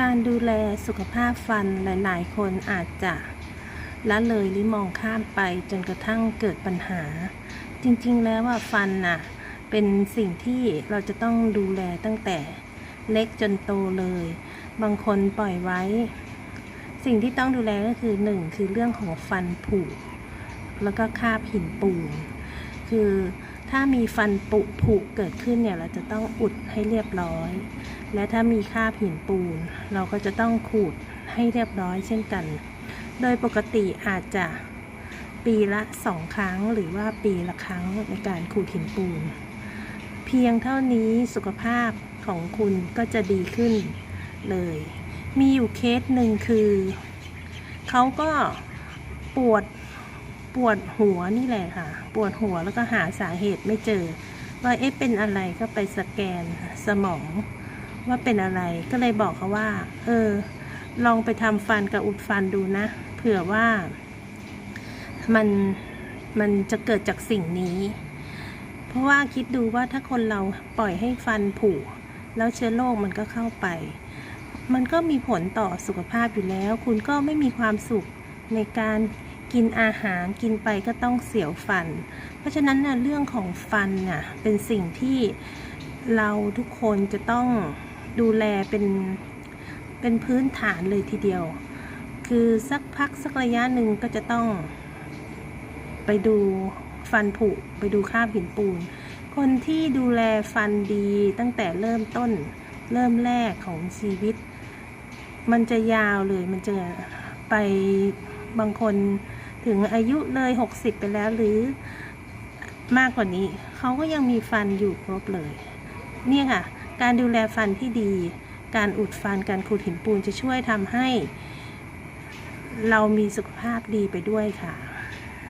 การดูแลสุขภาพฟันหลายๆ คนอาจจะละเลยหรือมองข้ามไปจนกระทั่งเกิดปัญหา จริงๆ แล้วว่าฟันน่ะเป็นสิ่งที่เราจะต้องดูแลตั้งแต่เล็กจนโตเลย บางคนปล่อยไว้ สิ่งที่ต้องดูแลก็คือหนึ่งคือเรื่องของฟันผุแล้วก็คาบหินปูนคือ ถ้ามีฟันปุผุเกิดขึ้นเนี่ยเราจะต้องอุดให้เรียบร้อย และถ้ามีคราบหินปูน เราก็จะต้องขูดให้เรียบร้อยเช่นกัน โดยปกติอาจจะปีละสองครั้งหรือว่าปีละครั้งในการขูดหินปูน เพียงเท่านี้สุขภาพของคุณก็จะดีขึ้นเลย มีอยู่เคสหนึ่งคือ เขาก็ปวด ปวดหัวนี่แหละค่ะ ปวดหัวแล้วก็หาสาเหตุไม่เจอ ว่าเอ๊ะเป็นอะไรก็ไปสแกนสมอง ว่าเป็นอะไรก็เลยบอกเขาว่า เออ ลองไปทำฟันกับอุดฟันดูนะ เผื่อว่า มันมันจะเกิดจากสิ่งนี้ เพราะว่าคิดดูว่าถ้าคนเราปล่อยให้ฟันผุแล้วเชื้อโรคมันก็เข้าไป มันก็มีผลต่อสุขภาพอยู่แล้ว คุณก็ไม่มีความสุขในการ กินอาหารกินไปก็ต้องเสียวฟัน เพราะฉะนั้นน่ะเรื่องของฟันน่ะเป็นสิ่งที่เราทุกคนจะต้องดูแลเป็นเป็นพื้นฐานเลยทีเดียว คือสักพักสักระยะหนึ่งก็จะต้อง ไปดูฟันผุไปดูคราบหินปูน คนที่ดูแลฟันดีตั้งแต่เริ่มต้นเริ่มแรกของชีวิต มันจะยาวเลยมันจะไปบางคน ถึงอายุเลย 60 ไปแล้วหรือมากกว่านี้ เขาก็ยังมีฟันอยู่ครบเลย เนี่ยค่ะ การดูแลฟันที่ดี การอุดฟันการขูดหินปูนจะช่วยทำให้ เรามีสุขภาพดีไปด้วยค่ะ